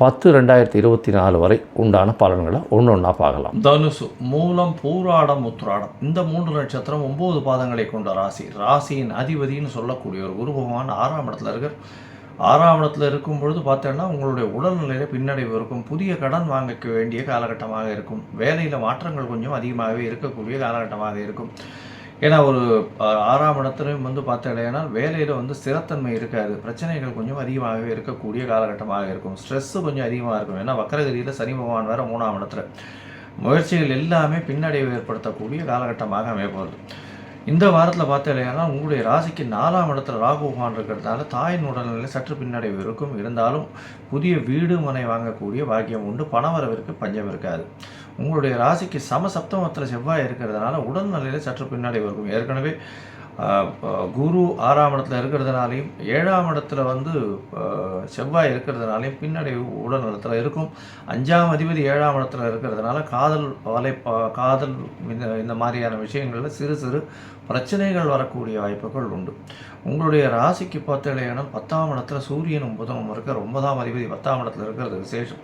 பத்து ரெண்டாயிரத்தி இருபத்தி நாலு வரை உண்டான பலன்களை ஒன்று ஒன்றா பார்க்கலாம். தனுசு மூலம் பூராடம் உத்ராடம். இந்த மூன்று நட்சத்திரம் ஒம்பது பாதங்களை கொண்ட ராசி. ராசியின் அதிபதின்னு சொல்லக்கூடிய ஒரு குரு பகவான் ஆறாம் இடத்துல இருக்கிற ஆறாம் இடத்துல இருக்கும் பொழுது பார்த்தோன்னா உங்களுடைய உடல்நிலையில் பின்னடைவு இருக்கும். புதிய கடன் வாங்கிக்க வேண்டிய காலகட்டமாக இருக்கும். வேலையில் மாற்றங்கள் கொஞ்சம் அதிகமாகவே இருக்கக்கூடிய காலகட்டமாக இருக்கும். ஏன்னா ஒரு ஆறாம் இடத்துலையும் வந்து பார்த்தீங்கன்னா வேலையில் வந்து ஸ்திரத்தன்மை இருக்காது. பிரச்சனைகள் கொஞ்சம் அதிகமாகவே இருக்கக்கூடிய காலகட்டமாக இருக்கும். ஸ்ட்ரெஸ்ஸு கொஞ்சம் அதிகமாக இருக்கும். ஏன்னா வக்கரகிரியில் சனி பகவான் வேறு மூணாம் இடத்துல. முயற்சிகள் எல்லாமே பின்னடைவு ஏற்படுத்தக்கூடிய காலகட்டமாக அமையப்போகுது. இந்த வாரத்தில் பார்த்தீங்கன்னா உங்களுடைய ராசிக்கு நாலாம் இடத்துல ராகு பகவான் இருக்கிறதுனால தாயின் உடல்நிலை சற்று பின்னடைவு இருக்கும். இருந்தாலும் புதிய வீடு மனை வாங்கக்கூடிய பாக்கியம் உண்டு. பணவரவிற்கு பஞ்சம் இருக்காது. உங்களுடைய ராசிக்கு சம சப்தமத்தில் செவ்வாய் இருக்கிறதுனால உடல்நிலையில் சற்று பின்னாடி இருக்கும் ஏற்கனவே குரு ஆறாம் இடத்துல இருக்கிறதுனாலையும் ஏழாம் இடத்துல வந்து செவ்வாய் இருக்கிறதுனாலையும் பின்னடைவு உடல் நலத்தில் இருக்கும். அஞ்சாம் அதிபதி ஏழாம் இடத்துல இருக்கிறதுனால காதல் வலை காதல் இந்த இந்த மாதிரியான விஷயங்களில் சிறு சிறு பிரச்சனைகள் வரக்கூடிய வாய்ப்புகள் உண்டு. உங்களுடைய ராசிக்கு பார்த்தீங்கன்னா பத்தாம் இடத்துல சூரியனும் புதனும் இருக்க ஒன்பதாம் அதிபதி பத்தாம் இடத்துல இருக்கிறது விசேஷம்.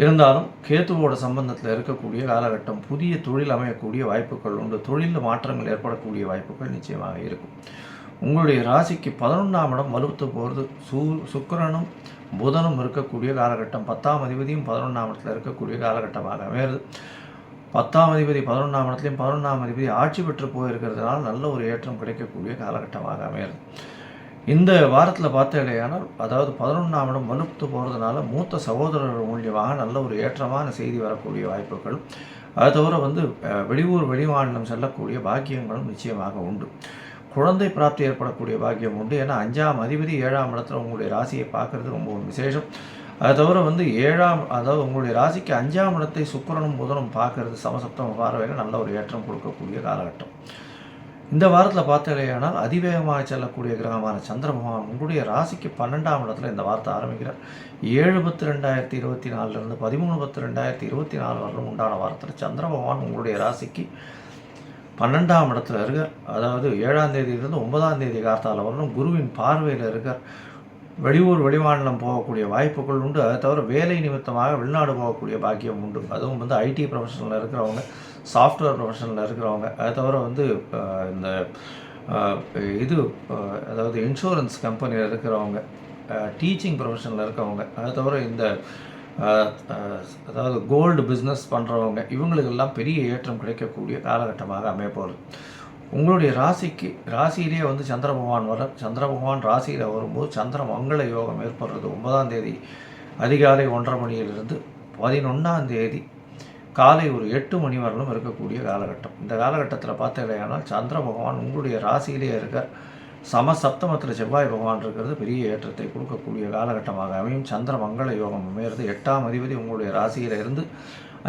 இருந்தாலும் கேத்துவோட சம்பந்தத்தில் இருக்கக்கூடிய காலகட்டம் புதிய தொழில் அமையக்கூடிய வாய்ப்புகள் உண்டு. தொழிலில் மாற்றங்கள் ஏற்படக்கூடிய வாய்ப்புகள் நிச்சயமாக இருக்கும். உங்களுடைய ராசிக்கு பதினொன்றாம் இடம் வலுத்து போகிறது சூ சுக்கிரனும் புதனும் இருக்கக்கூடிய காலகட்டம். பத்தாம் அதிபதியும் பதினொன்றாம் இடத்துல இருக்கக்கூடிய காலகட்டமாக அமையிறது பத்தாம் அதிபதி பதினொன்றாம் இடத்துலையும் பதினொன்றாம் அதிபதி ஆட்சி பெற்று போயிருக்கிறதுனால நல்ல ஒரு ஏற்றம் கிடைக்கக்கூடிய காலகட்டமாக அமையிறது இந்த வாரத்தில் பார்த்தீங்கன்னா அதாவது பதினொன்றாம் இடம் வலுத்து போகிறதுனால மூத்த சகோதரர் மூலியமாக நல்ல ஒரு ஏற்றமான செய்தி வரக்கூடிய வாய்ப்புகளும் அது தவிர வந்து வெளியூர் வெளிமாநிலம் செல்லக்கூடிய பாக்கியங்களும் நிச்சயமாக உண்டு. குழந்தை பிராப்தி ஏற்படக்கூடிய பாக்கியம் உண்டு. ஏன்னா அஞ்சாம் அதிபதி ஏழாம் இடத்துல உங்களுடைய ராசியை பார்க்கறது ரொம்ப விசேஷம். அது தவிர வந்து ஏழாம் அதாவது உங்களுடைய ராசிக்கு அஞ்சாம் இடத்தை சுக்கிரனும் புதனும் பார்க்கறது சமசப்தம் பார்வையில் நல்ல ஒரு ஏற்றம் கொடுக்கக்கூடிய காலகட்டம். இந்த வாரத்தில் பார்த்தலையானால் அதிவேகமாக செல்லக்கூடிய கிரகமான சந்திர பகவான் உங்களுடைய ராசிக்கு பன்னெண்டாம் இடத்துல இந்த வார்த்தை ஆரம்பிக்கிறார். ஏழு பத்து ரெண்டாயிரத்தி இருபத்தி நாலுலேருந்து பதிமூணு பத்து ரெண்டாயிரத்தி இருபத்தி நாலு வரலும் உண்டான வாரத்தில் சந்திர பகவான் உங்களுடைய ராசிக்கு பன்னெண்டாம் இடத்துல இருக்கார். அதாவது ஏழாம் தேதியிலிருந்து ஒன்பதாம் தேதி கார்த்தால வரலும் குருவின் பார்வையில் இருக்கார். வெளியூர் வெளிமாநிலம் போகக்கூடிய வாய்ப்புகள் உண்டு. அதை தவிர வேலை நிமித்தமாக வெளிநாடு போகக்கூடிய பாக்கியம் உண்டு. அதுவும் வந்து ஐடி ப்ரொஃபஷனில் இருக்கிறவங்க. சாஃப்ட்வேர் ப்ரொஃபஷனில் இருக்கிறவங்க. அதை தவிர வந்து இந்த இது அதாவது இன்சூரன்ஸ் கம்பெனியில் இருக்கிறவங்க டீச்சிங் ப்ரொஃபஷனில் இருக்கவங்க அதை தவிர இந்த அதாவது கோல்டு பிஸ்னஸ் பண்ணுறவங்க இவங்களுக்கெல்லாம் பெரிய ஏற்றம் கிடைக்கக்கூடிய காலகட்டமாக அமையப்போகுது. உங்களுடைய ராசிக்கு ராசியிலே வந்து சந்திர பகவான் வர சந்திர பகவான் ராசியில் வரும்போது சந்திர மங்கள யோகம் ஏற்படுறது ஒன்பதாம் தேதி அதிகாலை ஒன்றரை மணியிலிருந்து பதினொன்றாம் தேதி காலை ஒரு எட்டு மணி வரலும் இருக்கக்கூடிய காலகட்டம். இந்த காலகட்டத்தில் பார்த்தீங்கன்னா சந்திர பகவான் உங்களுடைய ராசியிலே இருக்க சம சப்தமத்தில் செவ்வாய் பகவான் இருக்கிறது பெரிய ஏற்றத்தை கொடுக்கக்கூடிய காலகட்டமாக அமையும். சந்திர மங்கள யோகம் அமையிறது எட்டாம் அதிபதி உங்களுடைய ராசியில் இருந்து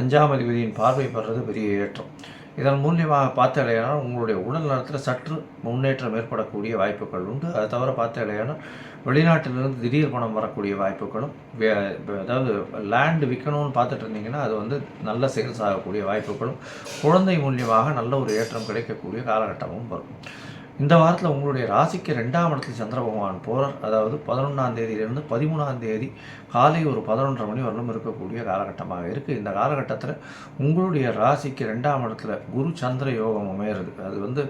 அஞ்சாம் அதிபதியின் பார்வை பெறுறது பெரிய ஏற்றம். இதன் மூலியமாக பார்த்தலையானால் உங்களுடைய உடல் நலத்தில் சற்று முன்னேற்றம் ஏற்படக்கூடிய வாய்ப்புகள் உண்டு. அதை தவிர பார்த்தலையானால் வெளிநாட்டிலிருந்து திடீர் பணம் வரக்கூடிய வாய்ப்புகளும் அதாவது லேண்டு விற்கணும்னு பார்த்துட்டு இருந்தீங்கன்னா அது வந்து நல்ல சேல்ஸ் ஆகக்கூடிய வாய்ப்புகளும் குழந்தை மூலியமாக நல்ல ஒரு ஏற்றம் கிடைக்கக்கூடிய காலகட்டமும் வரும். இந்த வாரத்தில் உங்களுடைய ராசிக்கு ரெண்டாம் இடத்துல சந்திர பகவான் போகிறார் அதாவது பதினொன்றாம் தேதியிலிருந்து பதிமூணாம் தேதி காலை ஒரு பதினொன்றரை மணி வரலும் இருக்கக்கூடிய காலகட்டமாக இருக்குது இந்த காலகட்டத்தில் உங்களுடைய ராசிக்கு ரெண்டாம் இடத்துல குரு சந்திர யோகம் அமையிறது. அது வந்து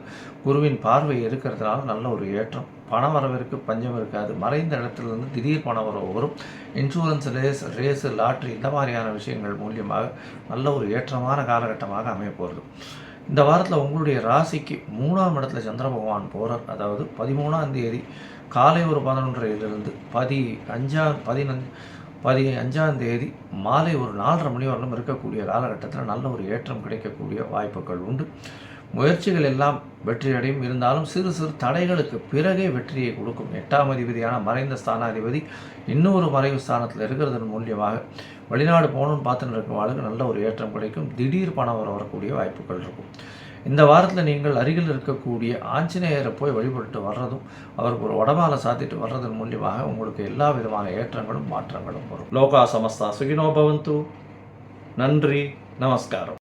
குருவின் பார்வை இருக்கிறதுனால நல்ல ஒரு ஏற்றம். பண வரவிற்கு பஞ்சம் இருக்காது. மறைந்த இடத்துல இருந்து திடீர் பண வரவு வரும். இன்சூரன்ஸ் ரேஸ் ரேஸு லாட்ரி இந்த மாதிரியான விஷயங்கள் மூலியமாக நல்ல ஒரு ஏற்றமான காலகட்டமாக அமைய போகிறது இந்த வாரத்தில் உங்களுடைய ராசிக்கு மூணாம் இடத்துல சந்திர பகவான் போகிறார் அதாவது பதிமூணாம் தேதி காலை ஒரு பதினொன்றையிலிருந்து பதி அஞ்சாம் பதினஞ்சு பதி அஞ்சாம் தேதி மாலை ஒரு நாலரை மணி வரலும் இருக்கக்கூடிய காலகட்டத்தில் நல்ல ஒரு ஏற்றம் கிடைக்கக்கூடிய வாய்ப்புகள் உண்டு. முயற்சிகள் எல்லாம் வெற்றியடையும். இருந்தாலும் சிறு சிறு தடைகளுக்கு பிறகே வெற்றியை கொடுக்கும். எட்டாம் அதிபதியான மறைந்த ஸ்தானாதிபதி இன்னொரு மறைவு ஸ்தானத்தில் இருக்கிறதன் மூலியமாக வெளிநாடு போகணும்னு பார்த்துட்டு இருக்கிறவங்களுக்கு நல்ல ஒரு ஏற்றம் கிடைக்கும். திடீர் பணம் வர வரக்கூடிய வாய்ப்புகள் இருக்கும். இந்த வாரத்தில் நீங்கள் அருகில் இருக்கக்கூடிய ஆஞ்சநேயரை போய் வழிபட்டு வர்றதும் அவருக்கு ஒரு உடம்பால சாத்திட்டு வர்றதன் மூலியமாக உங்களுக்கு எல்லா விதமான ஏற்றங்களும் மாற்றங்களும் வரும். லோகா சமஸ்தா சுகினோ பவந்து. நன்றி நமஸ்காரம்.